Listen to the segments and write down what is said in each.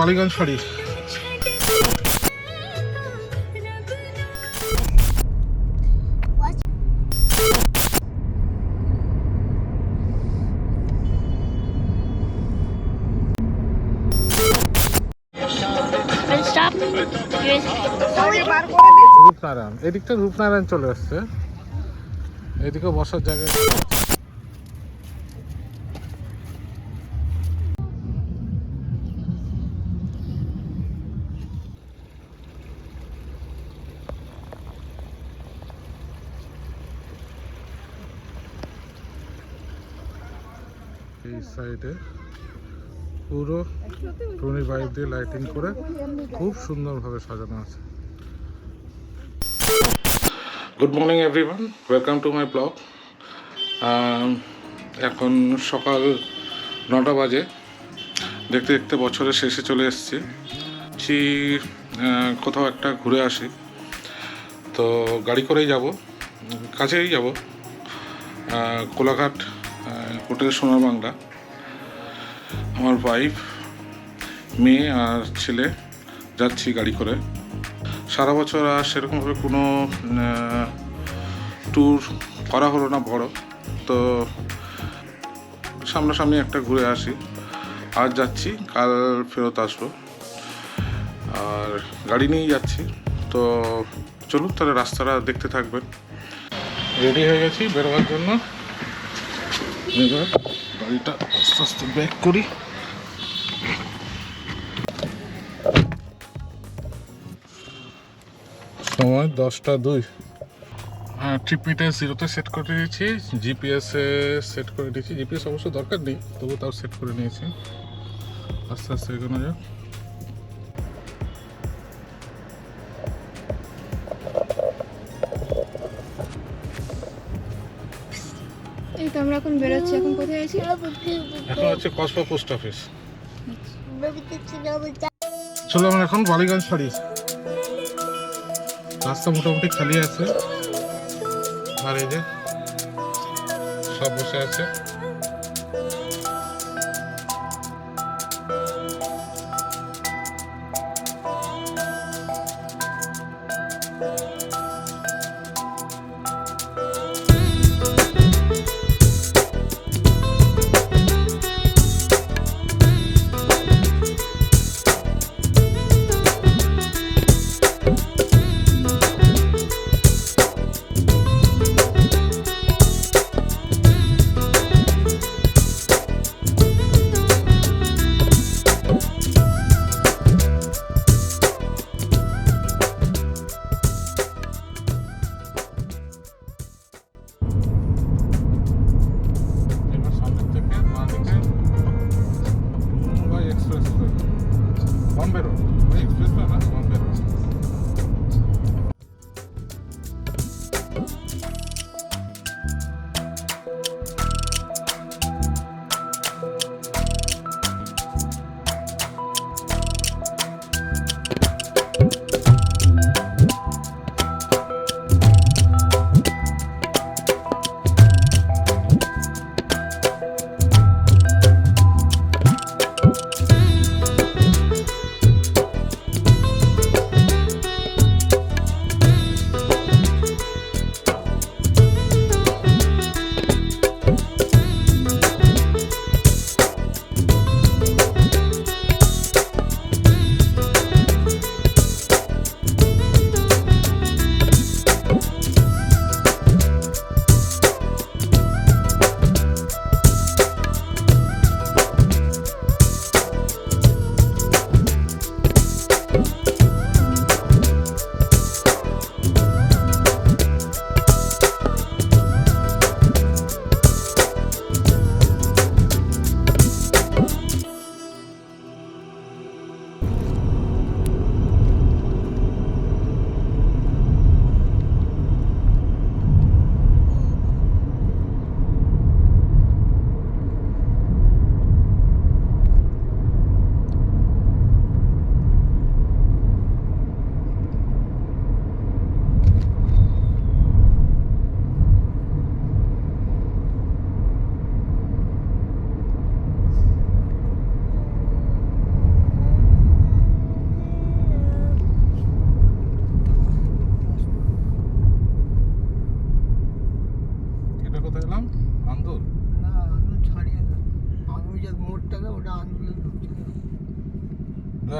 মালিগঞ্জ শাড়ি। রূপনারায়ণ। এদিকটা রূপনারায়ণ চলে আসছে। এদিকে বসার জায়গা এই সাইডে পুরো টুনি বাইক দিয়ে লাইটিং করে খুব সুন্দরভাবে সাজানো আছে। Good morning everyone welcome to my blog এখন সকাল নটা বাজে। দেখতে দেখতে বছরের শেষে চলে এসেছি। আহ, কোথাও একটা ঘুরে আসি। তো গাড়ি করেই যাব কাছেই যাব। কোলাঘাট হোটেল সোনার বাংলা। আমার ওয়াইফ মেয়ে আর ছেলে যাচ্ছি গাড়ি করে। সারা বছর আর সেরকমভাবে কোনো ট্যুর করা হলো না বড়। তো সামনাসামনি একটা ঘুরে আসি। আজ যাচ্ছি, কাল ফেরত আসব। আর গাড়ি নিয়েই যাচ্ছি। তো চলুন তাহলে রাস্তাটা দেখতে থাকবেন। রেডি হয়ে গেছি বেরোবার জন্য। এবার গাড়িটা আস্তে আস্তে ব্যাক করি। সময় দশটা দুই। ট্রিপমিটার জিরোতে সেট করে দিয়েছি। জিপিএসে সেট করে দিয়েছি। জিপিএস অবশ্য দরকার নেই তবু তাও সেট করে নিয়েছি। আস্তে আস্তে এগোনো যাক। এই তো আমরা এখন বেরোচ্ছি। এখন কোথায় আছি এখন হচ্ছে কসবা পোস্ট অফিস। চলো আমরা এখন বালিগঞ্জ ছাড়ি। রাস্তা মোটামুটি খালি আছে। আর এই যে সব বসে আছে।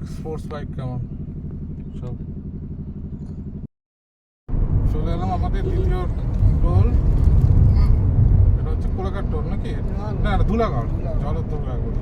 দেখ স্পোর্টস বাইক কেমন সব চলে এলাম আমাদের দ্বিতীয় টোল এটা হচ্ছে কোলাঘাট টোল নাকি? না, না ধুলাগড়। জলের দুর্গাগড়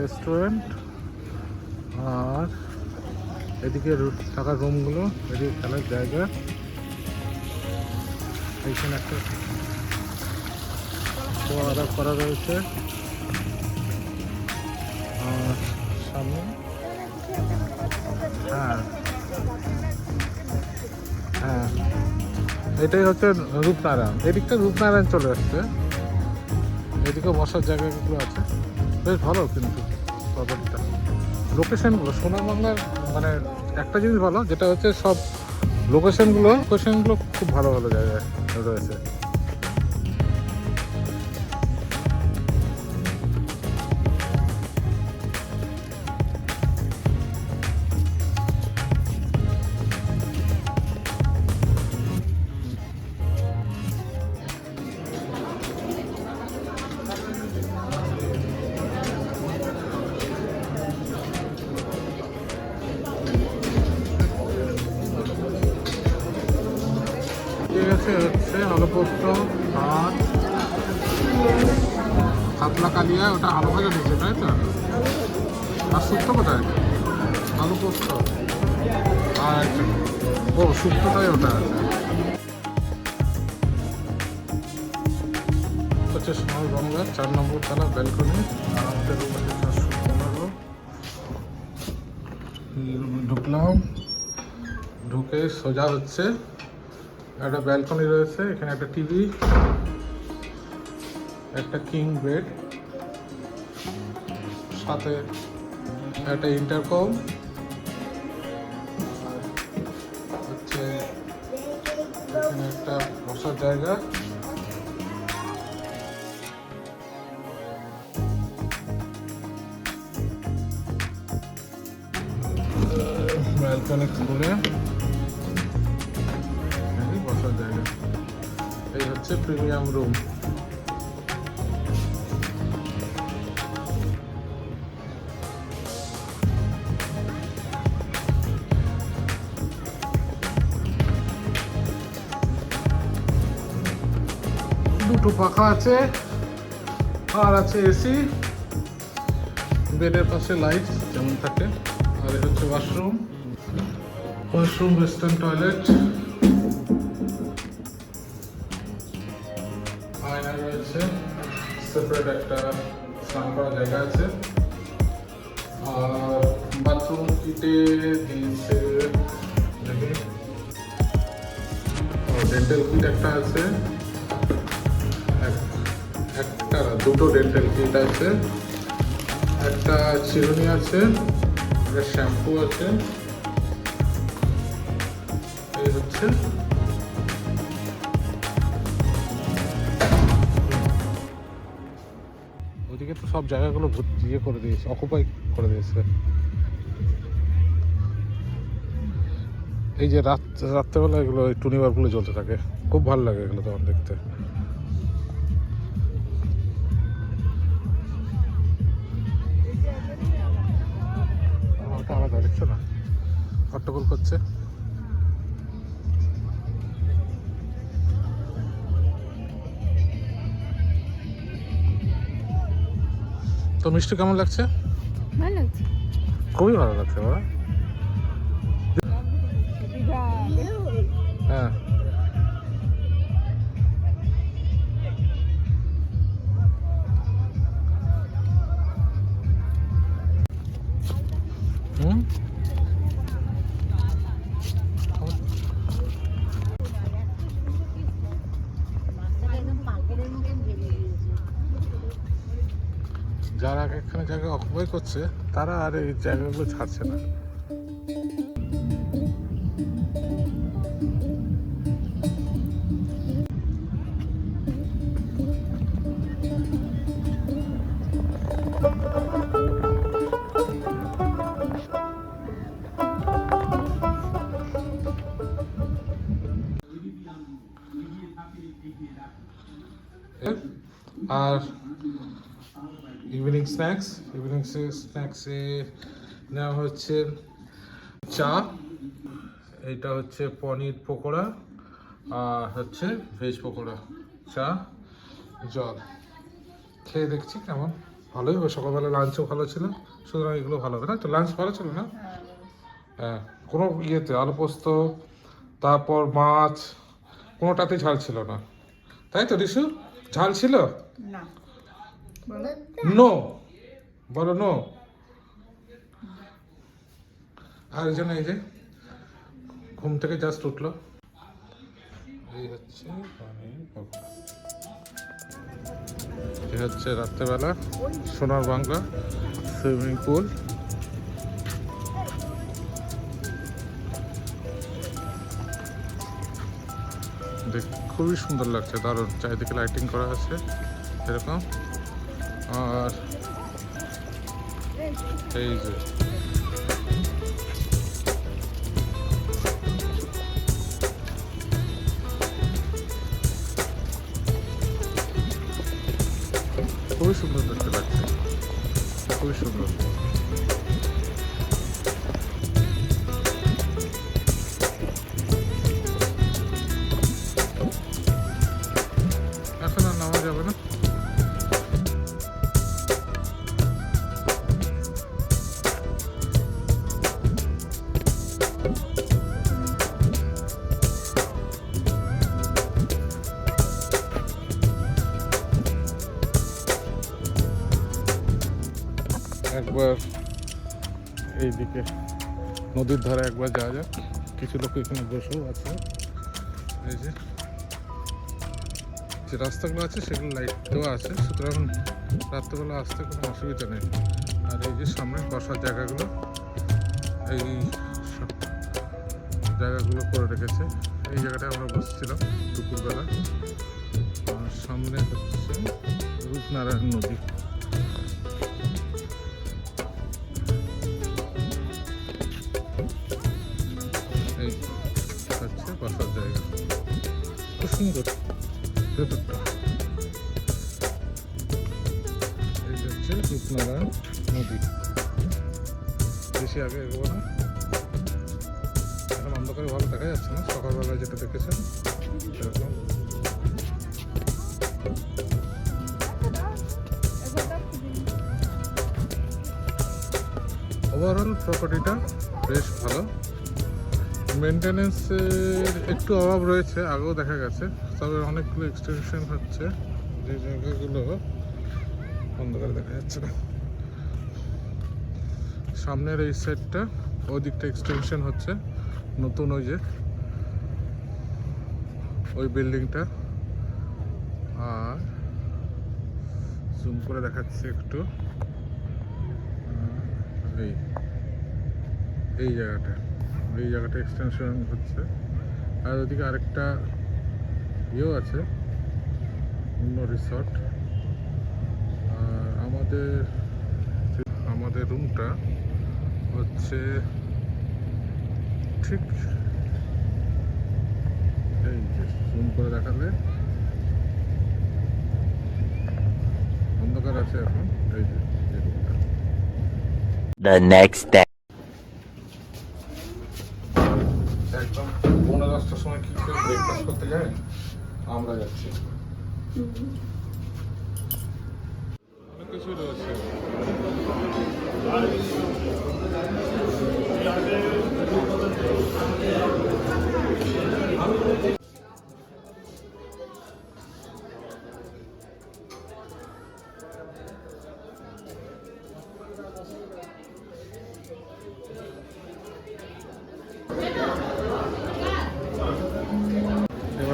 রেস্টুরেন্ট আর এদিকে থাকার রুমগুলো, এদিকে খেলার জায়গা। এইখানে একটা করা রয়েছে। আর সামনে হ্যাঁ হ্যাঁ এটাই হচ্ছে রূপনারায়ণ। এদিকটা রূপনারায়ণ চলে আসছে। এদিকে বসার জায়গাগুলো আছে। বেশ ভালো কিন্তু প্রপার্টিটা লোকেশানগুলো সোনারবাংলার মানে একটা জিনিস ভালো, যেটা হচ্ছে সব লোকেশানগুলো লোকেশানগুলো খুব ভালো ভালো জায়গায় রয়েছে। নম্বর তলা ব্যালকনি ঢুকলাম। ঢুকে সোজা হচ্ছে। একটা ব্যালকনি রয়েছে, এখানে একটা টিভি, একটা কিং বেড, সাথে একটা ইন্টারকম হচ্ছে এখানে একটা বসার জায়গা। হচ্ছে প্রিমিয়াম রুম দুটো পাখা আছে, আর আছে এসি। বেডের পাশে লাইট যেমন থাকে, আর হচ্ছে washroom washroom western toilet dental kit একটা আছে। এক- একটা, দুটো ডেন্টাল কিট আছে। একটা চিরুনি আছে, একটা শ্যাম্পু আছে। এই হচ্ছে। ওদিকে তো সব জায়গাগুলো ইয়ে করে দিয়েছে অকুপাই করে দিয়েছে। এই যে রাত রাত্রেবেলা এগুলো ওই টুনিবারগুলো জ্বলতে থাকে। খুব ভালো লাগে এগুলো তখন দেখতে। আলাদা দেখছ না? হট্টগোল করছে। তো মিষ্টি কেমন লাগছে? ভালো লাগছে। খুবই ভালো লাগছে ওরা জায়গা অকুপাই করছে তারা আর এই জায়গাগুলো ছাড়ছে না। স্ন্যাক্স ইভিনিং স্ন্যাক্সে নেওয়া হচ্ছে চা এইটা হচ্ছে পনির পকোড়া আর হচ্ছে ভেজ পকোড়া চা জল। খেয়ে দেখছি কেমন? ভালোই সকালবেলা লাঞ্চও ভালো ছিল সুতরাং এগুলো ভালো হবে না? তো লাঞ্চ ভালো ছিল না? হ্যাঁ। কোনো ইয়েতে আলু পোস্ত তারপর মাছ কোনোটাতেই ঝাল ছিল না। তাই তো রিসু? ঝাল ছিল? নো। বলো নো আর এই এই যে ঘুম থেকে জাস্ট উঠল। এই হচ্ছে এই হচ্ছে রাত্রেবেলা সোনার বাংলা সুইমিং পুল। দেখ, খুবই সুন্দর লাগছে, দারুণ। চারিদিকে লাইটিং করা আছে, এরকম। আর এই যে খুবই সুন্দর দেখতে লাগছে খুবই সুন্দর একবার এইদিকে নদীর ধারে একবার যাওয়া যাক। কিছু লোক এখানে বসেও আছে। এই যে যে রাস্তাগুলো আছে সেগুলো লাইট দেওয়া আছে। সুতরাং রাত্রেবেলা আসতে কোনো অসুবিধা নেই। আর এই যে সামনে বসার জায়গাগুলো, এই জায়গাগুলো করে রেখেছে। এই জায়গাটায় আমরা বসছিলাম দুপুরবেলা। সামনে হচ্ছে রূপনারায়ণ নদী। সুন্দর ভেতরটা এই হচ্ছে রূপনারায়ণ নদী বেশি আগে এগোবো না এখন অন্ধকারে ভালো দেখা যাচ্ছে না সকালবেলায় যেটা দেখেছেন সেরকম ওভারঅল প্রপার্টিটা বেশ ভালো। মেনটেনেন্সের একটু অভাব রয়েছে, আগেও দেখা গেছে। তবে অনেকগুলো এক্সটেনশন হচ্ছে, যে জায়গাগুলো অন্ধকারে দেখা যাচ্ছে না। সামনের এই সাইডটা ওই দিকটা এক্সটেনশন হচ্ছে, নতুন ওই যে, ওই বিল্ডিংটা আর জুম করে দেখাচ্ছে একটু। এই এই জায়গাটা। এই জায়গাটা এক্সটেনশন হচ্ছে। আর ওদিকে আরেকটা ইয়েও আছে, অন্য রিসর্ট আর আমাদের আমাদের রুমটা হচ্ছে ঠিক এই যে জুম করে দেখালে। অন্ধকার আছে এখন, এই যে The next day. আমরা যাচ্ছি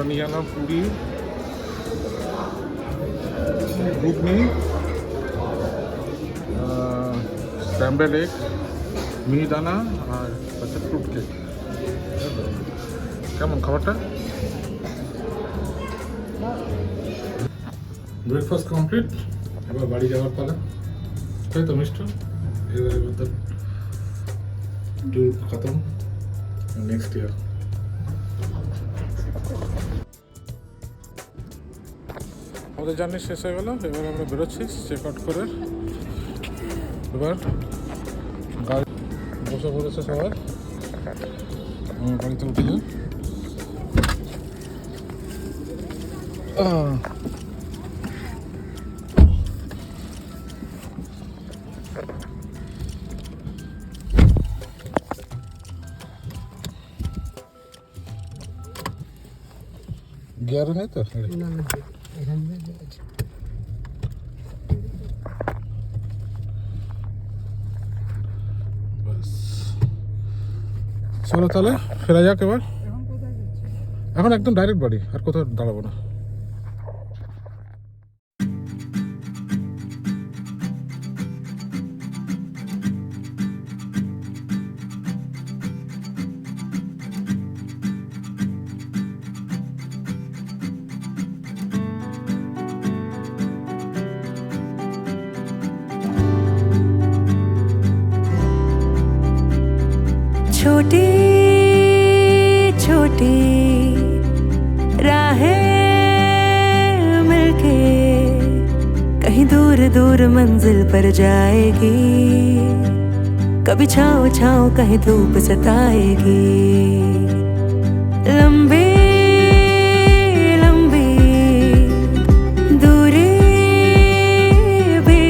আনলাম পুরি, ঘুগনি স্ক্র্যাম্বেল এগ মিহিদানা আর হচ্ছে ফ্রুট কেক কেমন খাবারটা? ব্রেকফাস্ট কমপ্লিট এবার বাড়ি যাওয়ার পালা। তাই তো মিষ্টি এবার খতম। নেক্সট ইয়ার আমাদের জার্নি শেষ হয়ে গেল। এবার আমরা বেরোচ্ছি চেক আউট করে। এবার গাড়ি বসে পড়েছে সবাই। আমার গাড়িতে উঠে যান। গিয়ারে নেই তো? ব্যাস চলো তাহলে ফেরা যাক এবার। এখন একদম ডাইরেক্ট বাড়ি আর কোথাও দাঁড়াবো না। पर जाएगी। कभी छाँव छाओ कहीं धूप सताएगी। लंबी लंबी, दूरी भी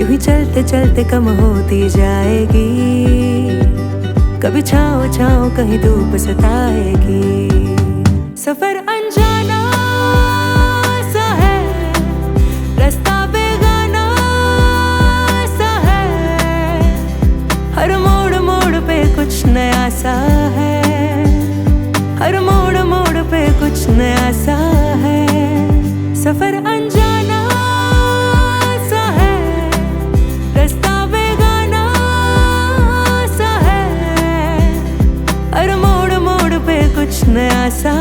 यूँ ही चलते चलते कम होती जाएगी। कभी छाँव छाँव कहीं धूप सताएगी। सफ़र सा है। हर मोड़ मोड़ पे कुछ नया सा है। सफ़र अनजाना सा है। रास्ता बेगाना सा है। हर मोड़ मोड़ पे कुछ नया सा